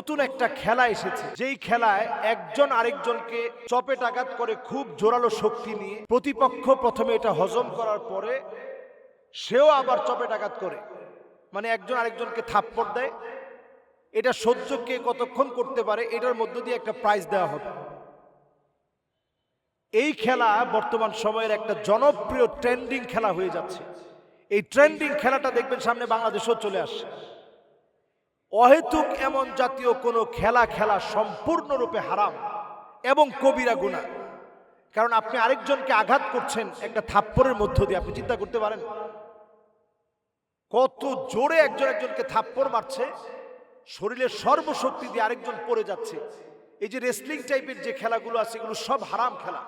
নতুন একটা খেলা এসেছে। যেই খেলায় একজন আরেকজনকে চপেটাঘাত করে খুব জোরালো শক্তি নিয়ে প্রতিপক্ষ প্রথমে এটা হজম করার পরে সেও আবার চপেটাঘাত করে। মানে একজন আরেকজনকে থাপ্পড় দেয়। এটা সহ্য কে কতক্ষণ করতে পারে, এটার মধ্য দিয়ে একটা প্রাইজ দেওয়া হবে। এই খেলা বর্তমান সময়ের একটা জনপ্রিয় ট্রেন্ডিং খেলা হয়ে যাচ্ছে। এই ট্রেন্ডিং খেলাটা দেখবেন সামনে বাংলাদেশেও চলে আসছে। অহেতুক এমন জাতীয় কোনো খেলা খেলা সম্পূর্ণরূপে হারাম এবং কবিরা গুণা কারণ আপনি আরেকজনকে আঘাত করছেন একটা থাপ্পড়ের মধ্য দিয়ে, আপনি চিন্তা করতে পারেন। কত জোরে একজন একজনকে থাপ্পড় মারছে, শরীরের সর্বশক্তি দিয়ে আরেকজন পড়ে যাচ্ছে। এই যে রেসলিং টাইপের যে খেলাগুলো আছে, এগুলো সব হারাম খেলা।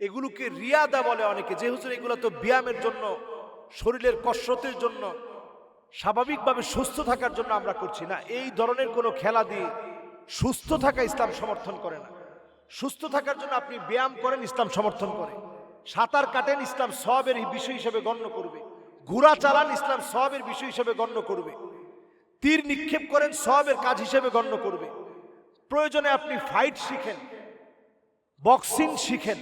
এগুলোকে রিয়াদা বলে অনেকে। যে এগুলো তো ব্যায়ামের জন্য, শরীরের কসরতের জন্য স্বাভাবিকভাবে সুস্থ থাকার জন্য আমরা করছি না। এই ধরনের কোনো খেলা দিয়ে সুস্থ থাকা ইসলাম সমর্থন করে না। সুস্থ থাকার জন্য আপনি ব্যায়াম করেন, ইসলাম সমর্থন করে। সাঁতার কাটেন, ইসলাম সবের বিষয় হিসেবে গণ্য করবে। ঘোড়া চালান, ইসলাম সবের বিষয় হিসেবে গণ্য করবে। তীর নিক্ষেপ করেন সবের কাজ হিসেবে গণ্য করবে। প্রয়োজনে আপনি ফাইট শিখেন বক্সিং শিখেন।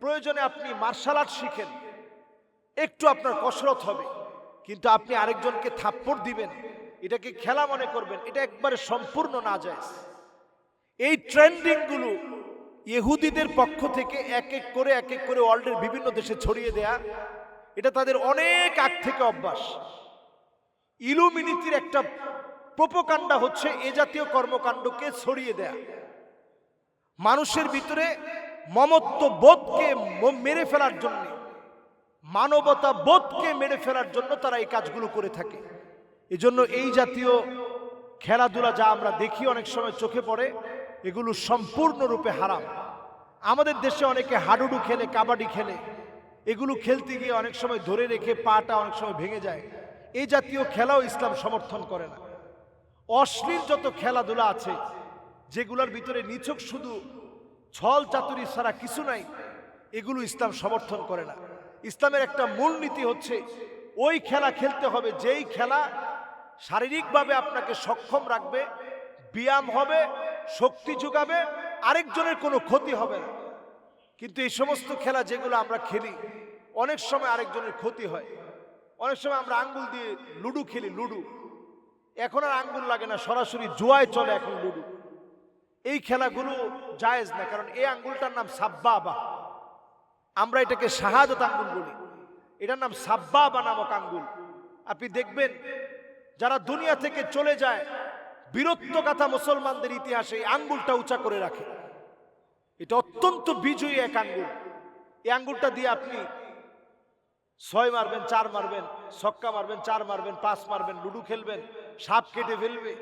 প্রয়োজনে আপনি মার্শাল আর্ট শিখেন। একটু আপনার কসরত হবে। কিন্তু আপনি আরেকজনকে থাপ্পড় দিবেন, এটাকে খেলা মনে করবেন, এটা একবারে সম্পূর্ণ না যায় এই ট্রেন্ডিংগুলো ইহুদিদের পক্ষ থেকে এক এক করে, এক এক করে ওয়ার্ল্ডের বিভিন্ন দেশে ছড়িয়ে দেয়া, এটা তাদের অনেক আগ থেকে অভ্যাস। ইলুমিনিতির একটা প্রোপকাণ্ডা হচ্ছে এ জাতীয় কর্মকাণ্ডকে ছড়িয়ে দেয়া। মানুষের ভিতরে মমত্ব বোধকে মেরে ফেলার জন্য মানবতা বোধকে মেরে ফেলার জন্য তারা এই কাজগুলো করে থাকে। এজন্য এই জাতীয় খেলাধুলা যা আমরা দেখি অনেক সময় চোখে পড়ে, এগুলো সম্পূর্ণরূপে হারাম। আমাদের দেশে অনেকে হাডুডু খেলে, কাবাডি খেলে, এগুলো খেলতে গিয়ে অনেক সময় ধরে রেখে পাটা অনেক সময় ভেঙে যায়। এই জাতীয় খেলাও ইসলাম সমর্থন করে না। অশ্লীল যত খেলাধুলা আছে, যেগুলোর ভিতরে নিছক শুধু ছল চাতুরি ছাড়া কিছু নাই, এগুলো ইসলাম সমর্থন করে না। ইসলামের একটা মূল নীতি হচ্ছে, ওই খেলা খেলতে হবে, যেই খেলা শারীরিকভাবে আপনাকে সক্ষম রাখবে, ব্যায়াম হবে, শক্তি যোগাবে, আরেকজনের কোনো ক্ষতি হবে না। কিন্তু এই সমস্ত খেলা যেগুলো আমরা খেলি, অনেক সময় আরেকজনের ক্ষতি হয়। অনেক সময় আমরা আঙ্গুল দিয়ে লুডু খেলি, লুডু। এখন আর আঙ্গুল লাগে না, সরাসরি জুয়ায় চলে এখন লুডু। এই খেলাগুলো জায়েজ না, কারণ এই আঙ্গুলটার নাম সাব্বা সাব্বাবা। আমরা এটাকে শাহাদত আঙ্গুল বলি। এটার নাম সাব্বাবা নামক আঙ্গুল। আপনি দেখবেন, যারা দুনিয়া থেকে চলে যায়, বীরত্ব গাথা মুসলমানদের ইতিহাসে আঙ্গুলটা উঁচা করে রাখে। এটা অত্যন্ত বিজয়ী এক আঙ্গুল। এই আঙ্গুলটা দিয়ে আপনি ছয় মারবেন, চার মারবেন, ছক্কা মারবেন, চার মারবেন, পাঁচ মারবেন, লুডু খেলবেন, সাপ কেটে ফেলবে।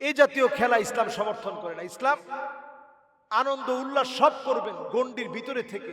এই জাতীয় খেলা ইসলাম সমর্থন করে না। ইসলাম আনন্দ, উল্লাস সব করবেন গন্ডির ভিতরে থেকে।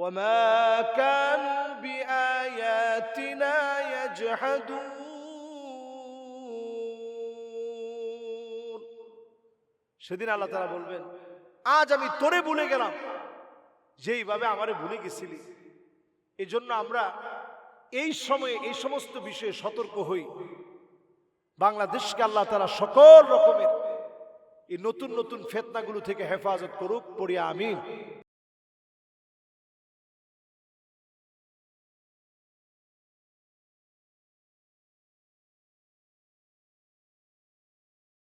وما كانوا بآياتنا يجحدون সেদিন আল্লাহ তারা বলবেন আজ আমি তোরে ভুলে গেলাম যেইভাবে আমারে ভুলে গেছিলি এই জন্য আমরা এই সময়ে এই সমস্ত বিষয়ে সতর্ক হই বাংলাদেশকে আল্লাহ তারা সকল রকমের এই নতুন নতুন ফেতনাগুলো থেকে হেফাজত করুক পড়িয়া আমিন